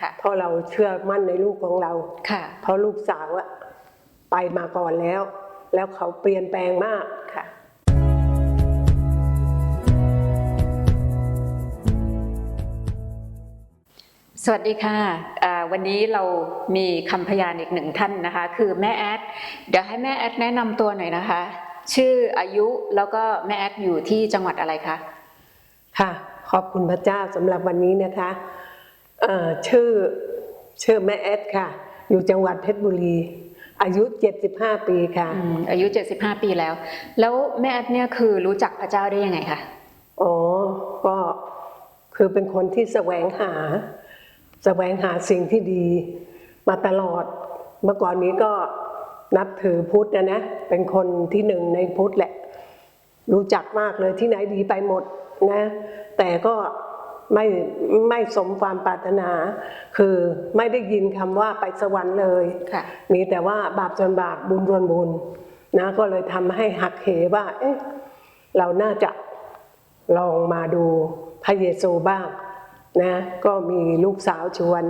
ค่ะเพราะเราเชื่อมั่นในลูกของเราค่ะเพราะลูกสาวอะไปมาก่อนแล้ว แล้วเขาเปลี่ยนแปลงมากค่ะสวัสดีค่ะอ่าวันนี้เรามีคำพยานอีกหนึ่งท่านนะคะ คือแม่แอด เดี๋ยวให้แม่แอดแนะนำตัวหน่อยนะคะ ชื่ออายุแล้วก็แม่แอดอยู่ที่จังหวัดอะไรคะ ค่ะ ขอบคุณพระเจ้าสำหรับวันนี้นะคะเอ่อ ชื่อชื่อแม่แอดค่ะ อยู่จังหวัดเพชรบุรี อายุ 75 ปีค่ะอืมอายุ 75 ปีแล้ว แล้วแม่แอดเนี่ยคือรู้จักพระเจ้าได้ยังไงคะอ๋อ ก็คือเป็นคนที่แสวงหา แสวงหาสิ่งที่ดี มาตลอด เมื่อก่อนนี้ก็นับถือพุทธนะนะ เป็นคนที่หนึ่งในพุทธแหละ รู้จักมากเลยที่ไหนดีไปหมดนะ แต่ก็ ไม่ไม่สมความปรารถนา คือไม่ได้ยินคำว่าไปสวรรค์เลยค่ะมีแต่ว่าบาปจนบาปบุญรวนบุญนะก็เลยทำให้หักเหว่า เอ๊ะเราน่าจะลองมาดูพระเยซูบ้างนะก็มีลูกสาวชวน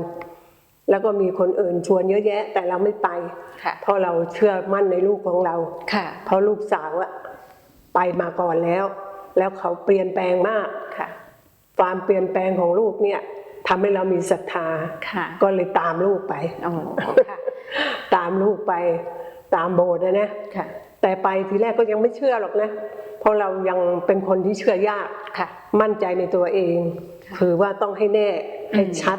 แล้วก็มีคนอื่นชวนเยอะแยะ แต่เราไม่ไปค่ะเพราะเราเชื่อมั่นในลูกของเราค่ะเพราะลูกสาวอะไปมาก่อนแล้ว แล้วเขาเปลี่ยนแปลงมาก ค่ะความเปลี่ยนแปลงของลูกเนี่ยทำให้เรามีศรัทธาค่ะก็เลยตามลูกไปโอ้ค่ะตามลูกไปตามโบสถ์นะนะค่ะแต่ไปทีแรกก็ยังไม่เชื่อหรอกนะ เพราะเรายังเป็นคนที่เชื่อยากค่ะมั่นใจในตัวเองค่ะคือว่าต้องให้แน่ให้ชัด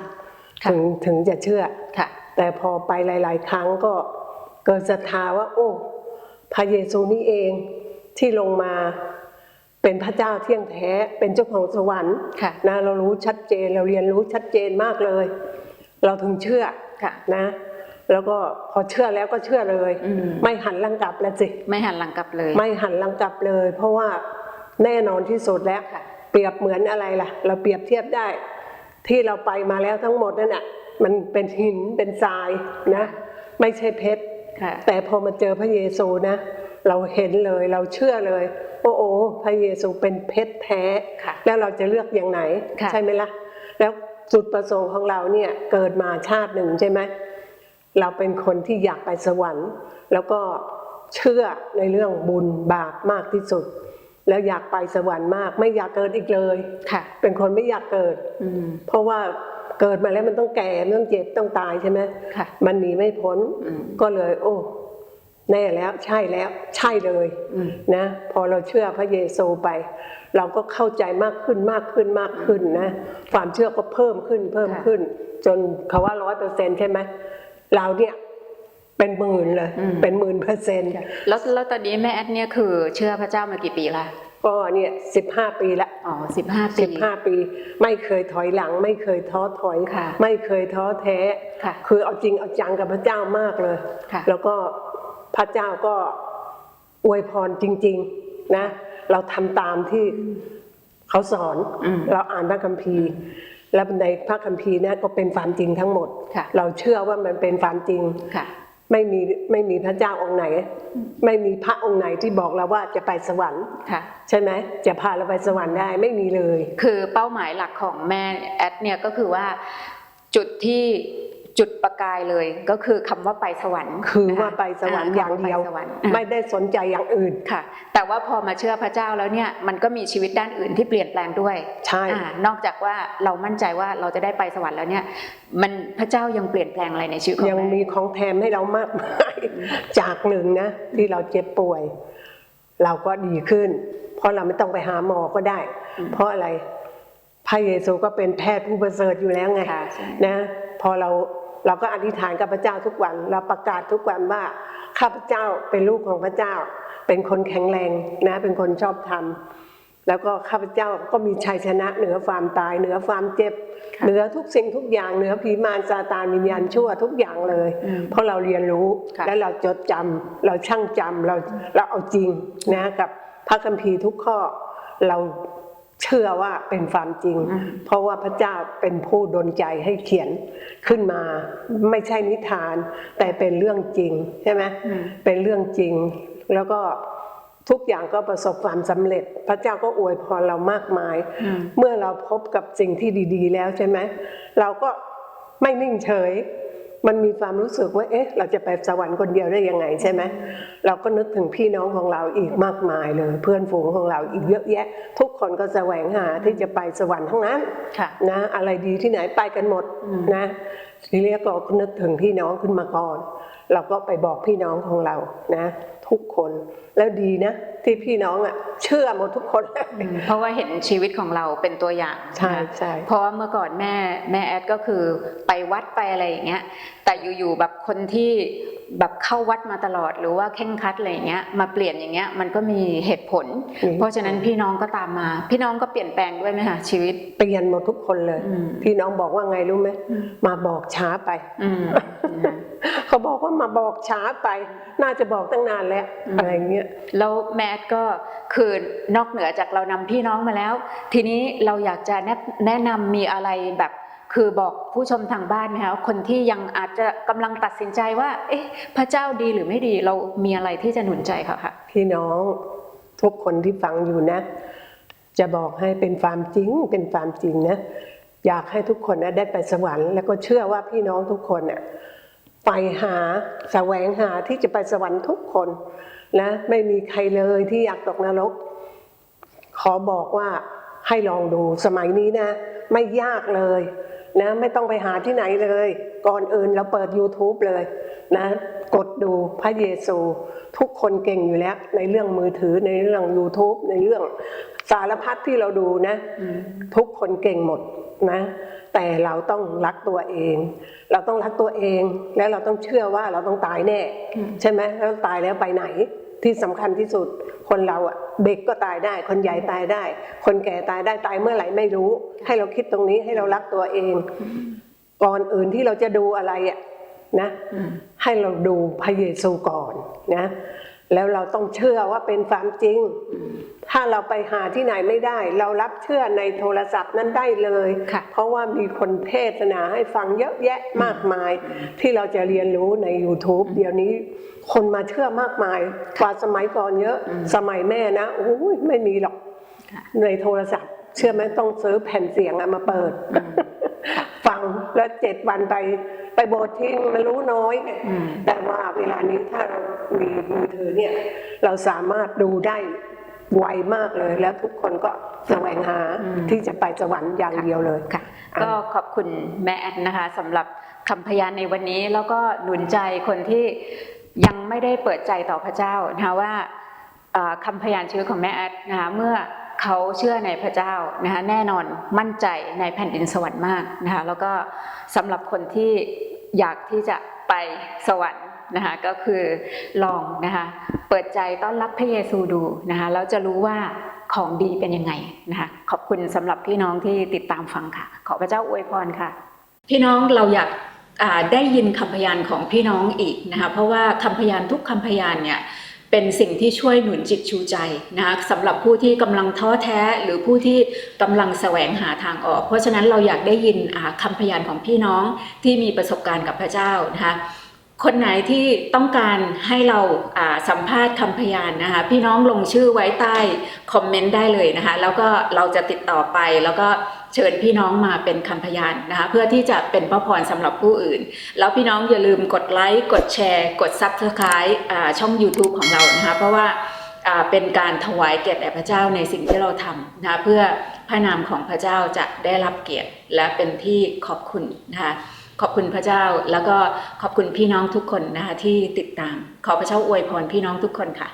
ค่ะถึงถึงจะเชื่อค่ะแต่พอไปหลาย ๆ ครั้งก็เกิดศรัทธาว่า โอ้พระเยซูนี่เองที่ลงมา เป็นพระเจ้าเที่ยงแท้เป็นเจ้าของสวรรค์ค่ะนะเรารู้ชัดเจนเราเรียนรู้ชัดเจนมากเลย เราถึงเชื่อค่ะนะ แล้วก็พอเชื่อแล้วก็เชื่อเลยอืมไม่หันหลังกลับแล้วสิไม่หันหลังกลับเลย ไม่หันหลังกลับเลย เพราะว่าแน่นอนที่สุดแล้วค่ะเปรียบเหมือนอะไรล่ะ เราเปรียบเทียบได้ ที่เราไปมาแล้วทั้งหมดนั่นน่ะมันเป็นหินเป็นทรายนะ ไม่ใช่เพชรค่ะแต่พอมาเจอพระเยซูนะ เราเห็นเลยเราเชื่อเลย ว่าโอ้พระเยซูเป็นเพชรแท้ค่ะแล้วเราจะเลือกอย่างไหนค่ะใช่ไหมล่ะ แล้วจุดประสงค์ของเราเนี่ยเกิดมาชาติหนึ่งใช่ไหมเราเป็นคนที่อยากไปสวรรค์ แล้วก็เชื่อในเรื่องบุญบาปมากที่สุด แล้วอยากไปสวรรค์มาก ไม่อยากเกิดอีกเลยค่ะ เป็นคนไม่อยากเกิดอืมเพราะว่าเกิดมาแล้วมันต้องแก่มันต้องเจ็บต้องตายใช่ไหมค่ะมันหนีไม่พ้นอืมก็เลย โอ้ แน่แล้วใช่แล้วใช่เลยอืมนะพอเราเชื่อพระเยซูไป เราก็เข้าใจมากขึ้นมากขึ้นมากขึ้นนะความเชื่อก็เพิ่มขึ้นเพิ่มขึ้น จนเขาว่าร้อยเปอร์เซ็นต์ใช่ไหมเราเนี่ยเป็นหมื่นเลยอืมเป็นหมื่นเปอร์เซ็นต์แล้วแล้วตอนนี้แม่แอดเนี่ยคือเชื่อพระเจ้ามากี่ปีละก็เนี่ยสิบห้าปีละอ๋อสิบห้าปีสิบห้าปี ไม่เคยถอยหลัง ไม่เคยท้อถอยค่ะไม่เคยท้อแท้ค่ะคือเอาจริงเอาจังกับพระเจ้ามากเลยค่ะแล้วก็ พระเจ้าก็อวยพรจริง ๆ นะ เราทำตามที่เขาสอนอืมเราอ่านพระคัมภีร์ แล้วในพระคัมภีร์เนะก็เป็นความจริงทั้งหมดค่ะเราเชื่อว่ามันเป็นความจริงค่ะไม่มีไม่มีพระเจ้าองค์ไหน ไม่มีพระองค์ไหนที่บอกเราว่าจะไปสวรรค์ค่ะใช่ไหมจะพาเราไปสวรรค์ได้ไม่มีเลย คือเป้าหมายหลักของแม่แอดเนี่ยก็คือว่าจุดที่ จุดประกายเลยก็คือคำว่าไปสวรรค์คือนะคะว่าไปสวรรค์คำอย่างเดียวไปสวรรค์อะไม่ได้สนใจอย่างอื่นค่ะ แต่ว่าพอมาเชื่อพระเจ้าแล้วเนี่ยมันก็มีชีวิตด้านอื่นที่เปลี่ยนแปลงด้วยใช่อ่านอกจากว่าเรามั่นใจว่าเราจะได้ไปสวรรค์แล้วเนี่ย มันพระเจ้ายังเปลี่ยนแปลงอะไรในชีวิตของยังแม่มีของแถมให้เรามากมายจากหนึ่งนะ ที่เราเจ็บป่วย เราก็ดีขึ้น เพราะเราไม่ต้องไปหาหมอก็ได้ เพราะอะไรพระเยซูก็เป็นแพทย์ผู้ประเสริฐอยู่แล้วไงค่ะใช่นะพอเรา เราก็อธิษฐานกับพระเจ้าทุกวัน เราประกาศทุกวันว่าข้าพเจ้าเป็นลูกของพระเจ้า เป็นคนแข็งแรงนะ เป็นคนชอบธรรมแล้วก็ข้าพเจ้าก็มีชัยชนะเหนือความตาย เหนือความเจ็บค่ะเหนือทุกสิ่งทุกอย่างเหนือผีมารซาตานวิญญาณชั่วทุกอย่างเลยอืมเพราะเราเรียนรู้ค่ะและเราจดจำเราช่างจำเราเราเอาจริงนะกับพระคัมภีร์ทุกข้อเรา เชื่อว่าเป็นความจริงอืมเพราะว่าพระเจ้าเป็นผู้ดลใจให้เขียนขึ้นมาไม่ใช่นิทาน แต่เป็นเรื่องจริงใช่ไหมอืมเป็นเรื่องจริง แล้วก็ทุกอย่างก็ประสบความสำเร็จ พระเจ้าก็อวยพรเรามากมายอืมเมื่อเราพบกับสิ่งที่ดี ๆ แล้วใช่ไหมเราก็ไม่นิ่งเฉย มันมีความรู้สึกว่า เอ๊ะ เราจะไปสวรรค์คนเดียวได้ยังไงใช่ไหมเราก็นึกถึงพี่น้องของเราอีกมากมายเลย เพื่อนฝูงของเราอีกเยอะแยะ ทุกคนก็แสวงหาที่จะไปสวรรค์ทั้งนั้นค่ะนะ อะไรดีที่ไหนไปกันหมดอืมนะ ทีนี้ก็นึกถึงพี่น้องขึ้นมาก่อน เราก็ไปบอกพี่น้องของเรานะ ทุกคนแล้วดีนะที่พี่น้องอะเชื่อหมดทุกคนเลยอืมเพราะว่าเห็นชีวิตของเราเป็นตัวอย่างใช่นะคะใช่เพราะว่าเมื่อก่อนแม่แม่แอดก็คือไปวัดไปอะไรอย่างเงี้ยแต่อยู่ๆแบบคนที่แบบเข้าวัดมาตลอดหรือว่าเข่งครัดอะไรอย่างเงี้ยมาเปลี่ยนอย่างเงี้ยมันก็มีเหตุผล เพราะฉะนั้นพี่น้องก็ตามมา พี่น้องก็เปลี่ยนแปลงด้วยไหมคะชีวิตเปลี่ยนหมดทุกคนเลยอืมพี่น้องบอกว่าไงรู้ไหมอืมมาบอกช้าไปอืมนะเขาบอกว่ามาบอกช้าไป น่าจะบอกตั้งนานแล้วอืมอะไรเงี้ยแล้วแมทก็คือนอกเหนือจากเรานำพี่น้องมาแล้ว ทีนี้เราอยากจะแนะนำมีอะไรแบบคือบอกผู้ชมทางบ้านไหมคะคนที่ยังอาจจะกำลังตัดสินใจว่า เอ๊ะ พระเจ้าดีหรือไม่ดี เรามีอะไรที่จะหนุนใจเขาค่ะพี่น้องทุกคนที่ฟังอยู่นะ จะบอกให้เป็นความจริง เป็นความจริงนะ อยากให้ทุกคนนะได้ไปสวรรค์แล้วก็เชื่อว่าพี่น้องทุกคนเนี่ย ไปหาแสวงหาที่จะไปสวรรค์ทุกคนนะไม่มีใครเลยที่อยากตกนรก ขอบอกว่าให้ลองดูสมัยนี้นะ ไม่ยากเลยนะไม่ต้องไปหาที่ไหนเลย ก่อนอื่นเราเปิด YouTube เลยนะกดดูพระเยซู ทุกคนเก่งอยู่แล้ว ในเรื่องมือถือในเรื่อง YouTube ในเรื่อง สารพัดที่เราดูนะ ทุกคนเก่งหมดนะ แต่เราต้องรักตัวเอง เราต้องรักตัวเองและเราต้องเชื่อว่าเราต้องตายแน่อืมใช่ไหมแล้วตายแล้วไปไหนที่สำคัญที่สุดคนเราอะเด็กก็ตายได้ คนใหญ่ตายได้ คนแก่ตายได้ตายเมื่อไหร่ไม่รู้ ให้เราคิดตรงนี้ให้เรารักตัวเอง ก่อนอื่นที่เราจะดูอะไรอะนะอืมให้เราดูพระเยซูก่อนนะ แล้วเราต้องเชื่อว่าเป็นความจริง ถ้าเราไปหาที่ไหนไม่ได้ เรารับเชื่อในโทรศัพท์นั้นได้เลยค่ะเพราะว่ามีคนเทศนาให้ฟังเยอะแยะมากมาย ที่เราจะเรียนรู้ใน YouTube เดี๋ยวนี้คนมาเชื่อมากมายกว่าสมัยก่อนเยอะอืมสมัยแม่นะโอ้ยไม่มีหรอกค่ะในโทรศัพท์ เชื่อไหมต้องซื้อแผ่นเสียงอะมาเปิดฟัง แล้วเจ็ดวันไปไปโบสถ์ทิ้งมันรู้น้อยไงอืมแต่ว่าเวลานี้ถ้าเรามีมือถือเนี่ยเราสามารถดูได้ไวมากเลย แล้วทุกคนก็แสวงหาอืมที่จะไปสวรรค์อย่างเดียวเลยค่ะอะก็ขอบคุณแม่แอดนะคะสำหรับคำพยานในวันนี้แล้วก็หนุนใจคนที่ยังไม่ได้เปิดใจต่อพระเจ้านะคะว่าอ่าคำพยานชีวิตของแม่แอดนะคะเมื่อ เขาเชื่อในพระเจ้านะคะแน่นอนมั่นใจในแผ่นดินสวรรค์มากนะคะแล้วก็สำหรับคนที่อยากที่จะไปสวรรค์นะคะก็คือลองนะคะเปิดใจต้อนรับพระเยซูดูนะคะแล้วจะรู้ว่าของดีเป็นยังไงนะคะขอบคุณสำหรับพี่น้องที่ติดตามฟังค่ะ ขอพระเจ้าอวยพรค่ะ พี่น้องเราอยากได้ยินคำพยานของพี่น้องอีกนะคะเพราะว่าคำพยานทุกคำพยานเนี่ย เป็นสิ่งที่ช่วยหนุนจิตชูใจนะคะสำหรับผู้ที่กำลังท้อแท้หรือผู้ที่กำลังแสวงหาทางออก เพราะฉะนั้นเราอยากได้ยินอ่าคำพยานของพี่น้องที่มีประสบการณ์กับพระเจ้านะคะคนไหนที่ต้องการให้เราสัมภาษณ์คำพยานนะคะพี่น้องลงชื่อไว้ใต้คอมเมนต์ได้เลยนะคะแล้วก็เราจะติดต่อไปแล้วก็ เชิญพี่น้องมาเป็นคำพยานนะคะเพื่อที่จะเป็นพระพรสำหรับผู้อื่น แล้วพี่น้องอย่าลืมกดไลค์กดแชร์ กด Subscribe อ่าช่อง YouTube ของเรานะคะเพราะว่าอ่าเป็นการถวายเกียรติแด่พระเจ้าในสิ่งที่เราทำนะคะเพื่อพระนามของพระเจ้าจะได้รับเกียรติและเป็นที่ขอบคุณนะคะขอบคุณพระเจ้าแล้วก็ขอบคุณพี่น้องทุกคนนะคะที่ติดตาม ขอพระเจ้าอวยพรพี่น้องทุกคนค่ะ